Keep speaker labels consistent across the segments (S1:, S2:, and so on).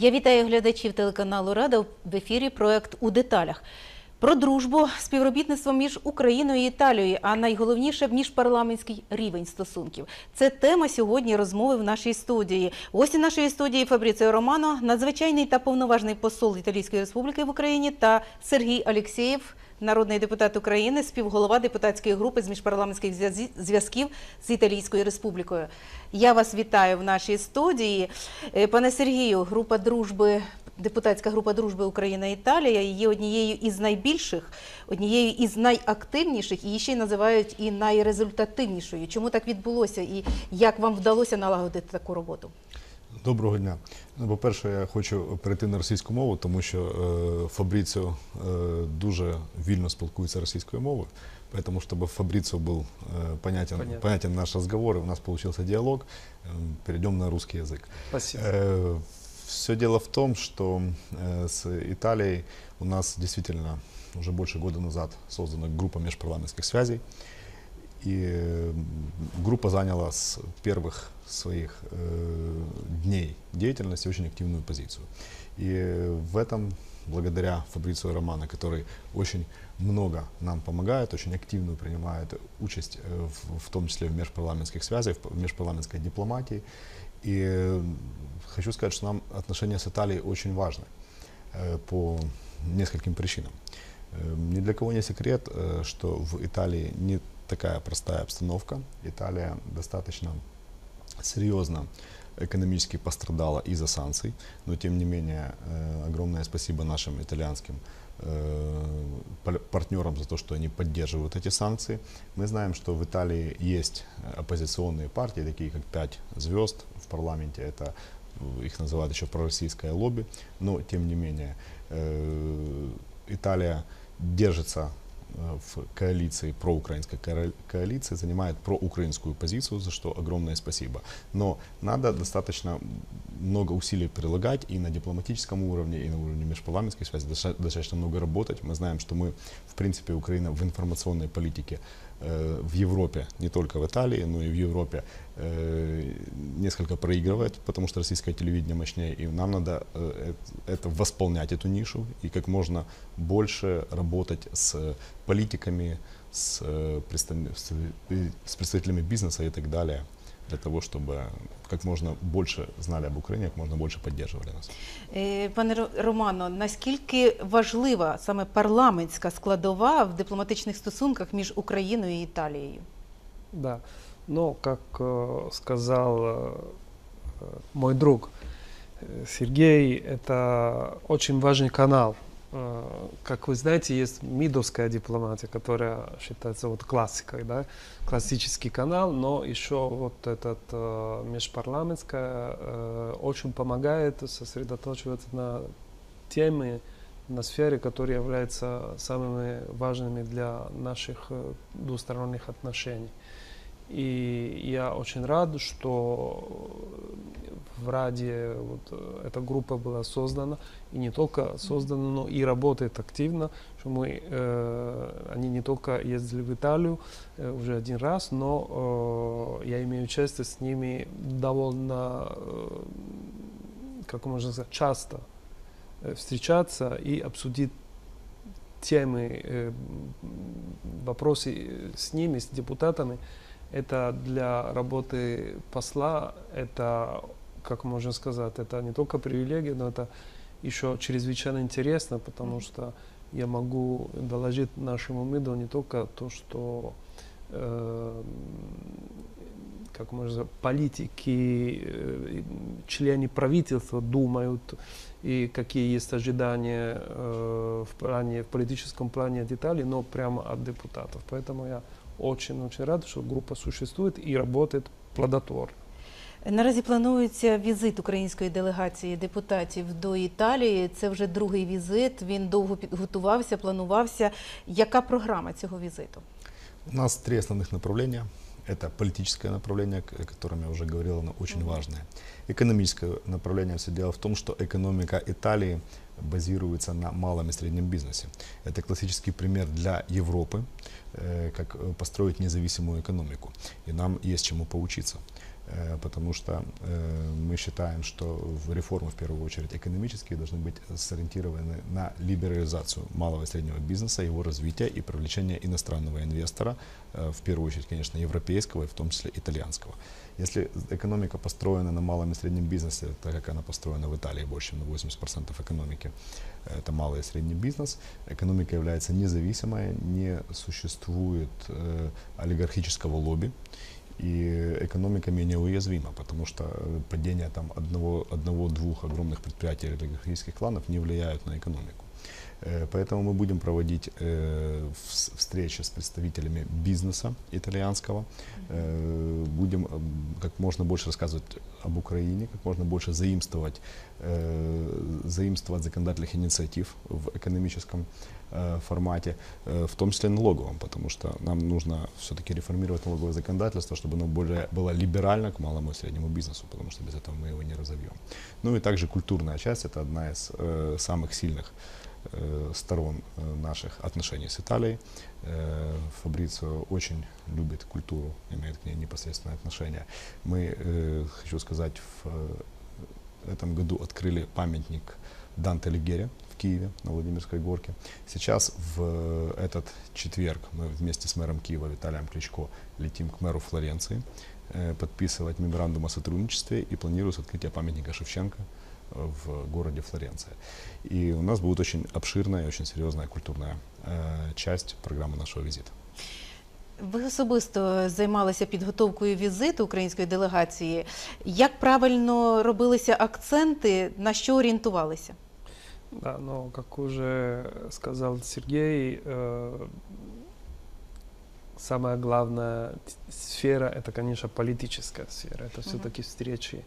S1: Я вітаю глядачів телеканалу Рада в ефірі проект у деталях. Про дружбу, співробітництво між Україною і Італією, а найголовніше міжпарламентський рівень стосунків. Це тема сьогодні розмови в нашій студії. Гості нашої студії Фабріціо Романо, надзвичайний та повноважний посол Італійської Республіки в Україні та Сергій Алєксєєв, народний депутат України, співголова депутатської групи з міжпарламентських зв'язків з Італійською Республікою. Я вас вітаю в нашій студії. Е, Пане Сергію, група дружби, депутатська група дружби Україна-Італія є однією із найбільших, однією із найактивніших, і ще й називають і найрезультативнішою. Чому так відбулося і як вам вдалося налагодити таку роботу?
S2: Доброго дня. Ну, по-перше, я хочу перейти на російську мову, тому що е, Фабріціо е, дуже вільно спілкується російською мовою. Поэтому, чтобы Фабрицио был э, понятен,
S3: Понятно.
S2: понятен наш разговор, и у нас получился диалог, э, перейдем на русский язык.
S3: Спасибо.
S2: все дело в том, что э, с Италией у нас действительно уже больше года назад создана группа межпарламентских связей. И группа заняла с первых своих э, дней деятельности очень активную позицию. И в этом, благодаря Фабрицио Романо, который очень много нам помогает, очень активную принимает участь, э, в, в том числе в межпарламентских связях, в межпарламентской дипломатии. И хочу сказать, что нам отношения с Италией очень важны э, по нескольким причинам. Э, Ни для кого не секрет, э, что в Италии не такая простая обстановка. Италия достаточно серьезно экономически пострадала из-за санкций, но тем не менее э, огромное спасибо нашим итальянским э, пар- партнерам за то, что они поддерживают эти санкции. Мы знаем, что в Италии есть оппозиционные партии, такие как «Пять звезд» в парламенте, это э, их называют еще пророссийское лобби, но тем не менее Италия держится в коалиции, проукраинской коали- коалиции, занимает проукраинскую позицию, за что огромное спасибо. Но надо достаточно много усилий прилагать и на дипломатическом уровне, и на уровне межпарламентской связи, доста- достаточно много работать. Мы знаем, что мы, в принципе, Украина в информационной политике э, в Европе, не только в Италии, но и в Европе э, несколько проигрывает, потому что российское телевидение мощнее, и нам надо э, эт- это восполнять эту нишу и как можно больше работать с политиками, э, э, с представителями бизнеса и так далее, для того, чтобы как можно больше знали об Украине, как можно больше поддерживали нас.
S1: Е, Пане Ро- Романо, наскільки важлива саме парламентська складова в дипломатичних стосунках між Україною і Італією?
S3: Да. Но, как э, сказал э, э, мой друг э, Сергей, это очень важный канал. Э, Как вы знаете, есть мидовская дипломатия, которая считается вот классикой, да, классический канал, но еще вот этот э, межпарламентская э, очень помогает сосредоточиваться на темы, на сфере, которые являются самыми важными для наших э, двусторонних отношений. И я очень рад, что в Раде вот э, эта группа была создана, и не только создана, но и работает активно, что мы, э, они не только ездили в Италию э, уже один раз, но э, я имею честь с ними довольно, э, как можно сказать, часто э, встречаться и обсудить темы, э, вопросы э, с ними, с депутатами. Это для работы посла, это, как можно сказать, это не только привилегия, но это еще чрезвычайно интересно, потому что я могу доложить нашему МИДу не только то, что э, как можно сказать, политики, э, члены правительства думают и какие есть ожидания э, в плане, в политическом плане Италии, но прямо от депутатов. Поэтому я очень-очень рад, что группа существует и работает плодотворно.
S1: Наразі планується візит української делегації депутатів до Італії. Це вже другий візит. Він довго підготувався, планувався. Яка програма цього візиту?
S2: У нас три основних направления. Это политическое направление, о котором я уже говорил, оно очень
S1: Мгм.
S2: важное. Экономическое направление, все дело в том, что экономика Италии базируется на малом и среднем бизнесе. Это классический пример для Европы, э, как э, построить независимую экономику. И нам есть чему поучиться. Э, потому что э, мы считаем, что реформы, в первую очередь, экономические должны быть сориентированы на либерализацию малого и среднего бизнеса, его развития и привлечения иностранного инвестора, э, в первую очередь, конечно, европейского и в том числе итальянского. Если экономика построена на малом и среднем бизнесе, так как она построена в Италии, больше на 80% экономики, это малый и средний бизнес, экономика является независимой, не существует олигархического лобби, и экономика менее уязвима, потому что э, падение там одного, одного-двух огромных предприятий олигархических кланов не влияют на экономику. Э, Поэтому мы будем проводить э, вс- встречи с представителями бизнеса итальянского. Э, Будем как можно больше рассказывать об Украине, как можно больше заимствовать, заимствовать законодательных инициатив в экономическом формате, в том числе налоговом, потому что нам нужно все-таки реформировать налоговое законодательство, чтобы оно более было либерально к малому и среднему бизнесу, потому что без этого мы его не разовьем. Ну и также культурная часть, это одна из самых сильных сторон э, наших отношений с Италией. Э, Фабрицио очень любит культуру, имеет к ней непосредственное отношение. Мы, э, хочу сказать, в э, этом году открыли памятник Данте Алигьери в Киеве на Владимирской горке. Сейчас в э, этот четверг мы вместе с мэром Киева Виталием Кличко летим к мэру Флоренции э, подписывать меморандум о сотрудничестве и планируется открытие памятника Шевченко э, в городе Флоренция. И у нас будет очень обширная и очень серьезная культурная э, часть программы нашего визита.
S1: Ви особисто займалися підготовкою візиту української делегації. Як правильно робилися акценти, на що орієнтувалися?
S3: Да, но как уже сказал Сергей, э, самая главная т- сфера это, конечно, политическая сфера. Это все-таки встречи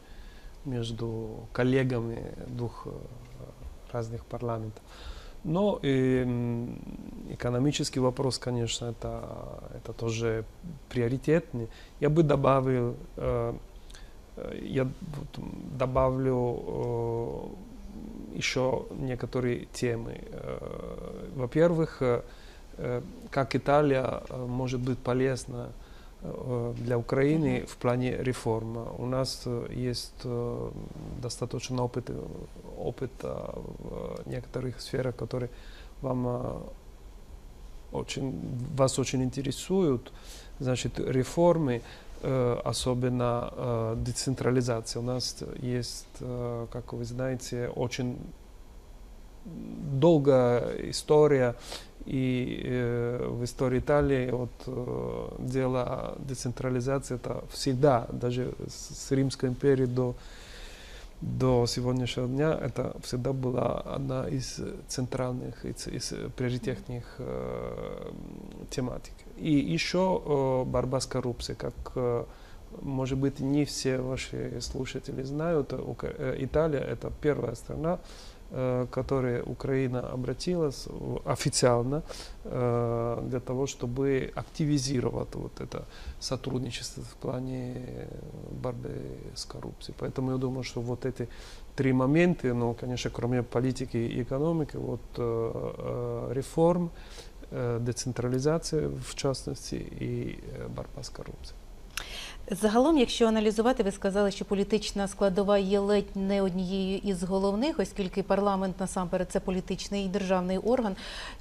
S3: между коллегами двух э, разных парламентов. Но и, м, экономический вопрос, конечно, это, это тоже приоритетный. Я бы добавил, э, э, я добавлю еще некоторые темы. Во-первых, как Италия может быть полезна для Украины в плане реформ. У нас э, есть э, достаточно опыт, э, опыта в некоторых сферах, которые вам э, очень, вас очень интересуют. Значит, реформы, э, особенно э, децентрализация. У нас есть, э, как вы знаете, очень долгая история и э, в истории Италии вот э, дело децентрализации это всегда, даже с, с Римской империи до до сегодняшнего дня это всегда была одна из центральных, из, из приоритетных э, тематик. И еще э, борьба с коррупцией, как э, может быть не все ваши слушатели знают, Ука- э, Италия это первая страна, э, к которой Украина обратилась официально э, для того, чтобы активизировать вот это сотрудничество в плане э, борьбы с коррупцией. Поэтому я думаю, что вот эти три момента, ну, конечно, кроме политики и экономики, вот реформ, децентрализация в частности и борьба с коррупцией.
S1: Загалом, якщо аналізувати, ви сказали, що політична складова є ледь не однією із головних, оскільки парламент насамперед це політичний і державний орган.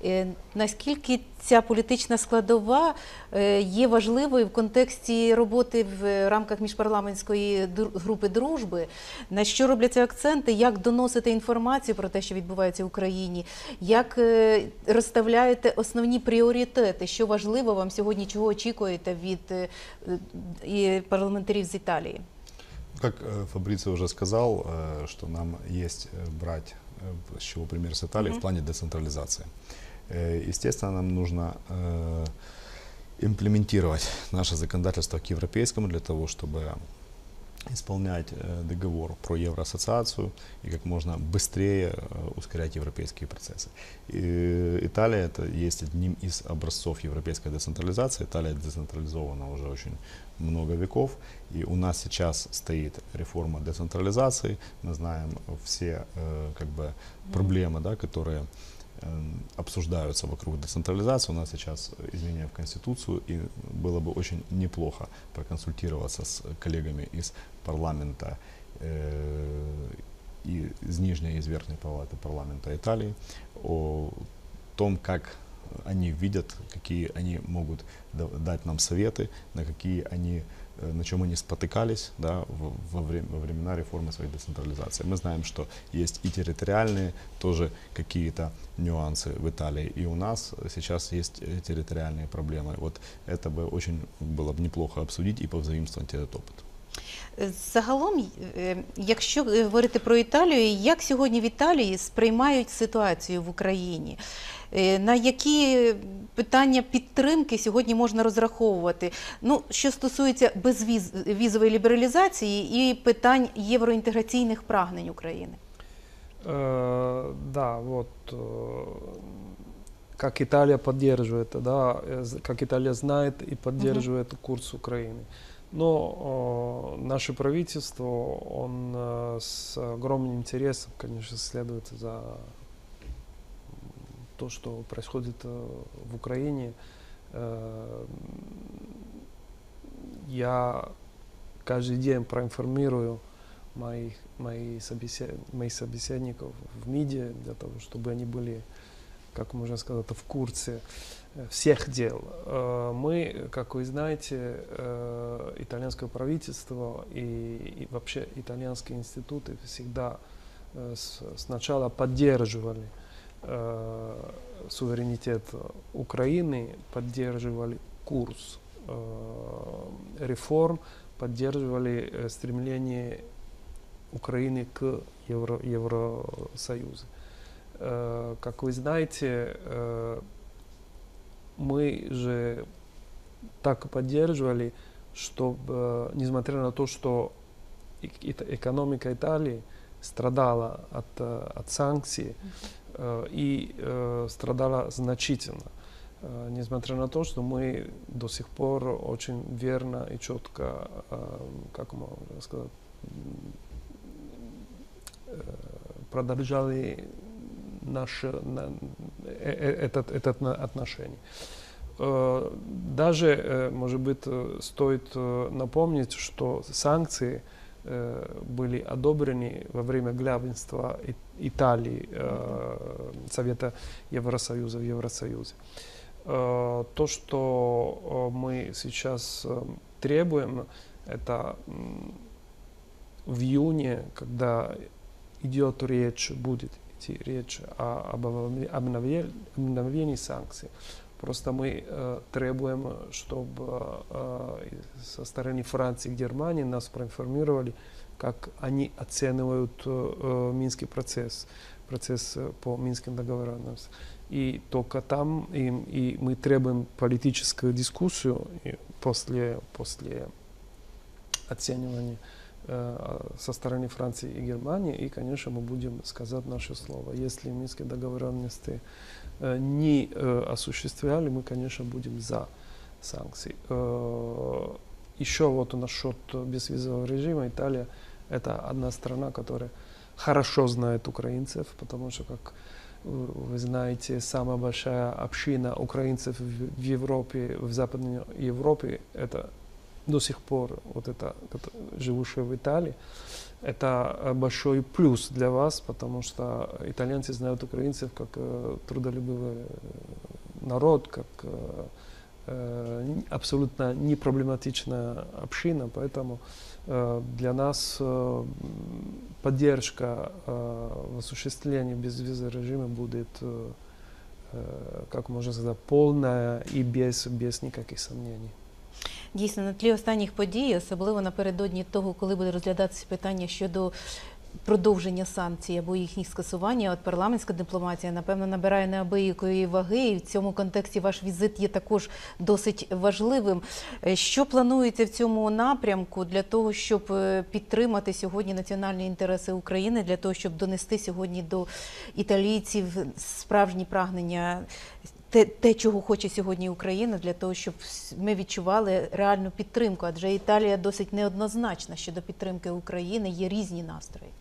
S1: Е, Наскільки ця політична складова е, є важливою в контексті роботи в рамках міжпарламентської групи дружби? На що робляться акценти? Як доносити інформацію про те, що відбувається в Україні? Як е, розставляєте основні пріоритети? Що важливо вам сьогодні? Чого очікуєте від парламентариев из Италии.
S2: Как э, Фабрицио уже сказал, э, что нам есть э, брать с чего пример с Италии
S1: Мгм.
S2: в плане децентрализации. Естественно, нам нужно имплементировать наше законодательство к европейскому для того, чтобы исполнять э, договор про евроассоциацию и как можно быстрее э, ускорять европейские процессы. И Италия это есть одним из образцов европейской децентрализации. Италия децентрализована уже очень много веков, и у нас сейчас стоит реформа децентрализации. Мы знаем все э, как бы проблемы, да, которые обсуждаются вокруг децентрализации. У нас сейчас изменения в Конституцию, и было бы очень неплохо проконсультироваться с коллегами из парламента э, и из Нижней и из Верхней палаты парламента Италии о том, как они видят, какие они могут да- дать нам советы, на какие они, на чем они спотыкались да, во, время, во времена реформы своей децентрализации. Мы знаем, что есть и территориальные тоже какие-то нюансы в Италии, и у нас сейчас есть э, территориальные проблемы. Вот это бы очень было бы неплохо обсудить и повзаимствовать этот опыт.
S1: Е, Загалом, е, якщо е, говорити про Італію, як сьогодні в Італії сприймають ситуацію в Україні? Е, На які питання підтримки сьогодні можна розраховувати? Ну, що стосується безвізової лібералізації і питань євроінтеграційних прагнень України?
S3: Э, да, вот э, как Италия поддерживает, да, э, з- как Италия знает и поддерживает курс Украины. Но э, наше правительство, он э, с огромным интересом, конечно, следует за то, что происходит э, в Украине. Э, Я каждый день проинформирую моих, мои собесед- моих собеседников в МИДе, для того, чтобы они были, как можно сказать, в курсе э, всех дел. Э, Мы, как вы знаете, э, итальянское правительство и, вообще итальянские институты всегда э, сначала поддерживали суверенитет Украины, поддерживали курс реформ, поддерживали стремление Украины к Евро, Евросоюзу. Как вы знаете, мы же так поддерживали, чтобы, несмотря на то, что экономика Италии страдала от, от санкций э, и э, страдала значительно, Э, несмотря на то, что мы до сих пор очень верно и четко, как можно сказать, продолжали наше, на- э, э, этот, этот отношение. Э, Даже, может быть, стоит напомнить, что санкции были одобрены во время главенства Италии Совета Евросоюза в Евросоюзе. То, что мы сейчас требуем, это в июне, когда идет речь, будет идти речь о, об обновлении санкций. Просто мы э, требуем, чтобы э, и со стороны Франции и Германии нас проинформировали, как они оценивают э, э, Минский процесс, процесс э, по Минским договоренностям. И только там им, и мы требуем политическую дискуссию и после, после оценивания со стороны Франции и Германии, и, конечно, мы будем сказать наше слово. Если минские договоренности э, не э, осуществляли, мы, конечно, будем за санкции. Э, Еще вот насчет безвизового режима. Италия – это одна страна, которая хорошо знает украинцев, потому что, как вы знаете, самая большая община украинцев в Европе, в Западной Европе, это до сих пор вот это, живущие в Италии, это э, большой плюс для вас, потому что итальянцы знают украинцев как э, трудолюбивый э, народ, как абсолютно непроблематичная община, поэтому для нас поддержка в осуществлении безвизового режима будет, как можно сказать, полная и без, без никаких сомнений.
S1: Дійсно, на тлі останніх подій, особливо напередодні того, коли буде розглядатися питання щодо продовження санкцій або їхніх скасування, от парламентська дипломатія, напевно, набирає неабиякої ваги, і в цьому контексті ваш візит є також досить важливим. Е, Що планується в цьому напрямку для того, щоб е, підтримати сьогодні національні інтереси України, для того, щоб донести сьогодні до італійців справжні прагнення те, те, чого хоче сьогодні Україна, для того, щоб с- ми відчували реальну підтримку, адже Італія досить неоднозначна щодо підтримки України, є різні настрої.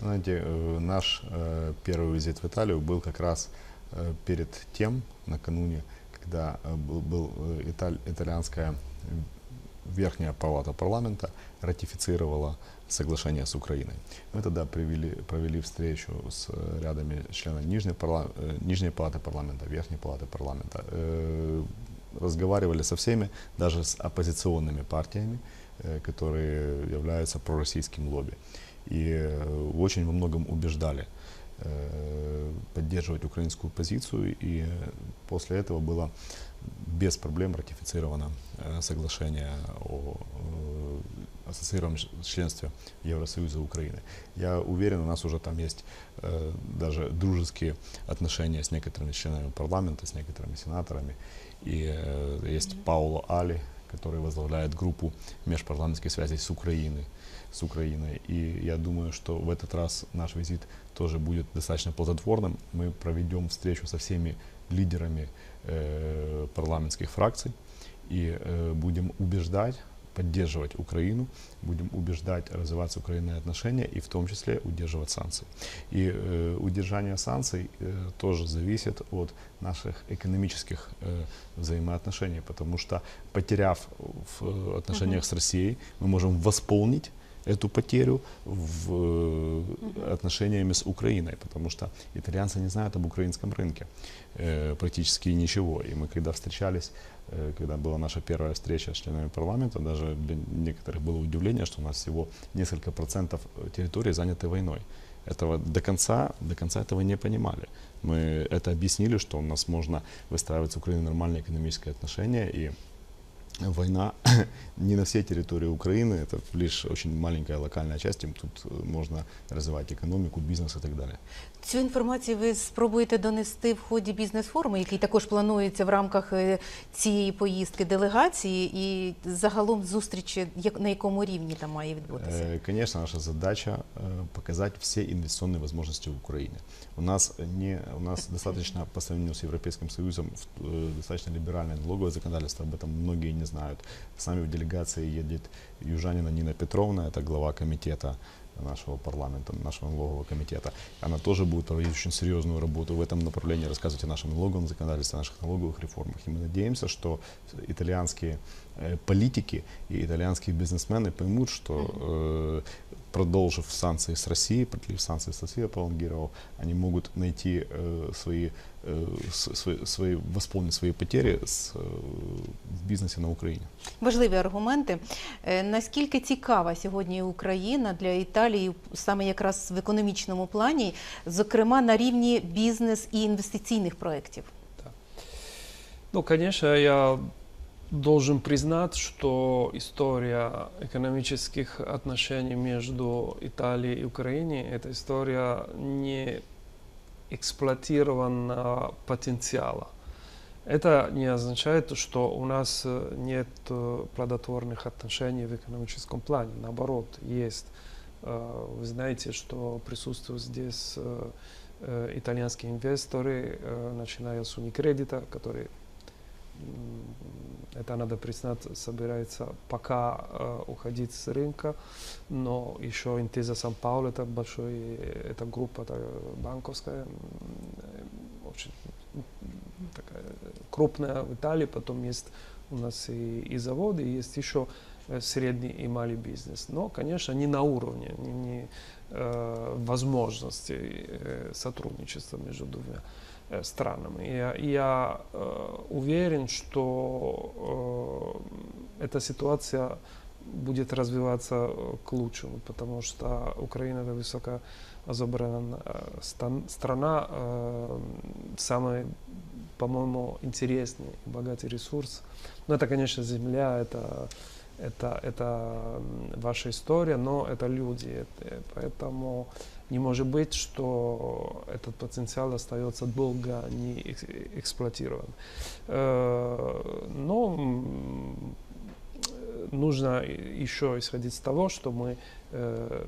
S2: Знаете, э, наш э, первый визит в Италию был как раз э, перед тем, накануне, когда э, был, был э, италь- итальянская верхняя палата парламента ратифицировала соглашение с Украиной. Мы тогда провели, провели встречу с рядами членов Нижней, парла- э, Нижней палаты парламента, Верхней палаты парламента. Э, Разговаривали со всеми, даже с оппозиционными партиями, э, которые являются пророссийским лобби. И очень во многом убеждали поддерживать украинскую позицию, и после этого было без проблем ратифицировано соглашение о ассоциированном членстве Евросоюза Украины. Я уверен, у нас уже там есть э, даже дружеские отношения с некоторыми членами парламента, с некоторыми сенаторами. И э, есть Пауло Али, который возглавляет группу межпарламентских связей с Украиной, с Украиной. И я думаю, что в этот раз наш визит тоже будет достаточно плодотворным. Мы проведем встречу со всеми лидерами э, парламентских фракций и э, будем убеждать поддерживать Украину, будем убеждать развиваться Украиной отношения и в том числе удерживать санкции. И э, удержание санкций э, тоже зависит от наших экономических э, взаимоотношений, потому что потеряв в э, отношениях с Россией, мы можем восполнить эту потерю в э, отношениями с Украиной, потому что итальянцы не знают об украинском рынке э, практически ничего. И мы когда встречались, когда была наша первая встреча с членами парламента, даже для некоторых было удивление, что у нас всего несколько процентов территории заняты войной. Этого до конца, до конца этого не понимали. Мы это объяснили, что у нас можно выстраивать с Украиной нормальные экономические отношения и война не на всей территории Украины, это лишь очень маленькая локальная часть, им тут э, можно развивать экономику, бизнес и так далее.
S1: Цю інформацію ви спробуєте донести в ході бізнес-форуму, який також планується в рамках е, цієї поїздки делегації, і загалом зустрічі як- на якому рівні там має відбутися?
S2: Э, Конечно, наша задача э, показать все инвестиционные возможности в Украине. У нас не, у нас достаточно по сравнению с Европейским Союзом в- э, достаточно либеральное налоговое законодательство, об этом многие не знают. С нами в делегации едет южанина Нина Петровна, это глава комитета нашего парламента, нашего налогового комитета. Она тоже будет проводить очень серьезную работу в этом направлении, рассказывать о нашем налоговом законодательстве, о наших налоговых реформах. И мы надеемся, что итальянские э, политики и итальянские бизнесмены поймут, что э, продолжив санкции с Россией, продлив санкции с Россией, пролонгировав, они могут найти э, свои, э, с- свои, свои, восполнить свои потери с, э, в бизнесе на Украине.
S1: Важливі аргументи. Е, Наскільки цікава сьогодні Україна для Італії саме якраз в економічному плані, зокрема на рівні бізнес і інвестиційних проєктів?
S3: Ну, конечно, я должен признать, что история экономических отношений между Италией и Украиной – это история не эксплуатированного потенциала. Это не означает, что у нас нет плодотворных отношений в экономическом плане. Наоборот, есть. Э, Вы знаете, что присутствуют здесь э, э, итальянские инвесторы, начиная с Unicredita, который, это надо признать, собирается пока э, уходить с рынка, но еще Intesa Сан Пауло, это большой, это группа это банковская, э, очень такая крупная в Италии, потом есть у нас и, и заводы, и есть еще э, средний и малый бизнес. Но, конечно, не на уровне, не, не, э, возможностей э, сотрудничества между двумя э, странами. И я, я э, уверен, что э, эта ситуация будет развиваться э, к лучшему, потому что Украина это высокообразованная э, стан- страна, э, самый, по-моему, интересный и богатый ресурс. Ну, это, конечно, земля, это, это, это ваша история, но это люди. Это- поэтому не может быть, что этот потенциал остается долго не экс- эксплуатирован. Э, Но нужно еще исходить с того, что мы э,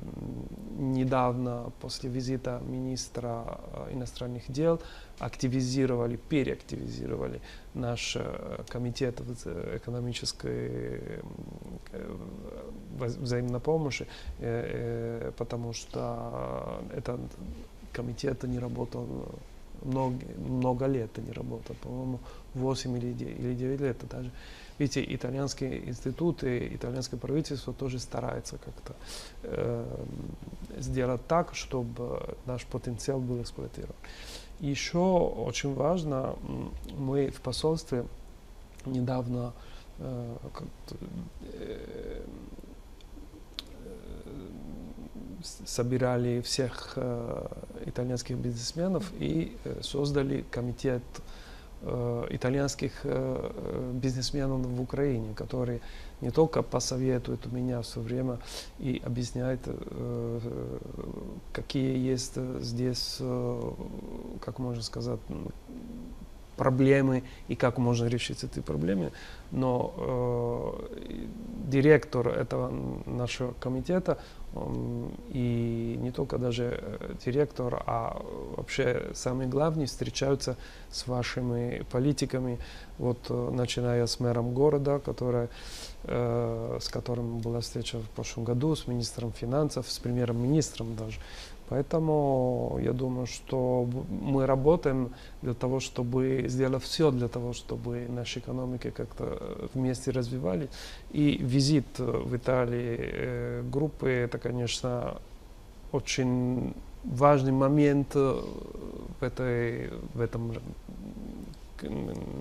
S3: недавно после визита министра э, иностранных дел активизировали, переактивизировали наш э, комитет э, экономической э, взаимной помощи, э, э, потому что этот комитет не работал много, много лет не работал, по-моему, 8 или 9, или 9 лет даже. Видите, итальянские институты, итальянское правительство тоже старается как-то э, сделать так, чтобы наш потенциал был эксплуатирован. Еще очень важно, мы в посольстве недавно э, э, с- собирали всех э, итальянских бизнесменов и э, создали комитет э, итальянских э, э, бизнесменов в Украине, которые не только посоветуют у меня все время и объясняют, э, какие есть э, здесь, э, как можно сказать, проблемы и как можно решить эти проблемы. Но э, директор этого нашего комитета он и не только даже э, директор, а вообще самые главные встречаются с вашими политиками, вот э, начиная с мэром города, который, э, с которым была встреча в прошлом году, с министром финансов, с премьер-министром даже. Поэтому я думаю, что мы работаем для того, чтобы сделать все для того, чтобы наши экономики как-то э, вместе развивались. И визит э, в Италии э, группы это, конечно, очень важный момент в, этой, в этом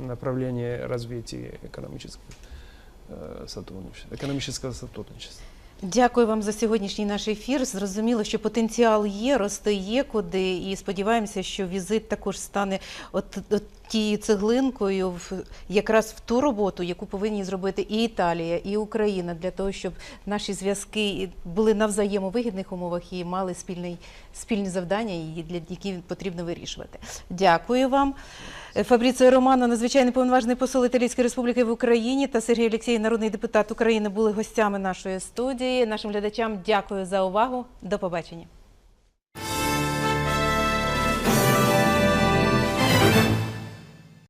S3: направлении развития экономического сотрудничества. Экономического сотрудничества.
S1: Дякую вам за сьогоднішній наш ефір. Зрозуміло, що потенціал є, рости є куди, і сподіваємося, що візит також стане от, от тією цеглинкою в якраз в ту роботу, яку повинні зробити і Італія, і Україна для того, щоб наші зв'язки були на взаємовигідних умовах і мали спільний спільні завдання, для які потрібно вирішувати. Дякую вам. Е, Фабріціо Романо, надзвичайний повноважний посол Італійської Республіки в Україні та Сергій Олексій, народний депутат України, були гостями нашої студії. Нашим глядачам дякую за увагу. До побачення.